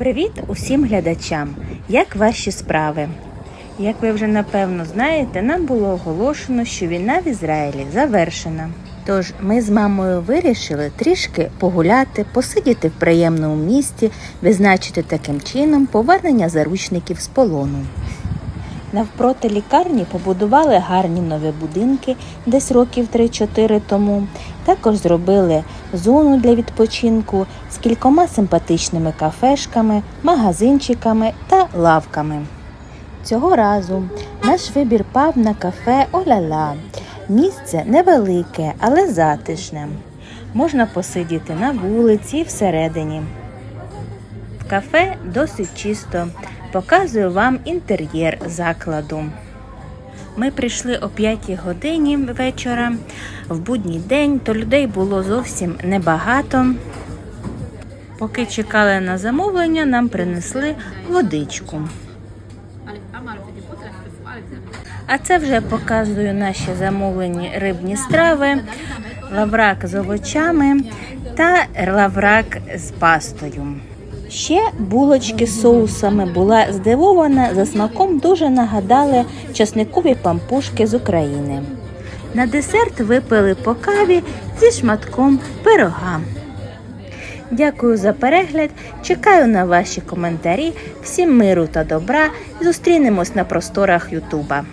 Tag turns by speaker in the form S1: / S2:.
S1: Привіт усім глядачам! Як ваші справи? Як ви вже напевно знаєте, нам було оголошено, що війна в Ізраїлі завершена. Тож ми з мамою вирішили трішки погуляти, посидіти в приємному місті, відзначити таким чином повернення заручників з полону. Навпроти лікарні побудували гарні нові будинки десь років 3-4 тому. Також зробили зону для відпочинку з кількома симпатичними кафешками, магазинчиками та лавками. Цього разу наш вибір пав на кафе Оляла. Місце невелике, але затишне. Можна посидіти на вулиці всередині. В кафе досить чисто. Показую вам інтер'єр закладу. Ми прийшли о 5 годині вечора. В будній день, то людей було зовсім небагато. Поки чекали на замовлення, нам принесли водичку. А це вже показую наші замовлені рибні страви, лаврак з овочами та лаврак з пастою. Ще булочки з соусами була здивована за смаком дуже нагадали часникові пампушки з України. На десерт випили по каві зі шматком пирога. Дякую за перегляд. Чекаю на ваші коментарі. Всім миру та добра. Зустрінемось на просторах Ютуба.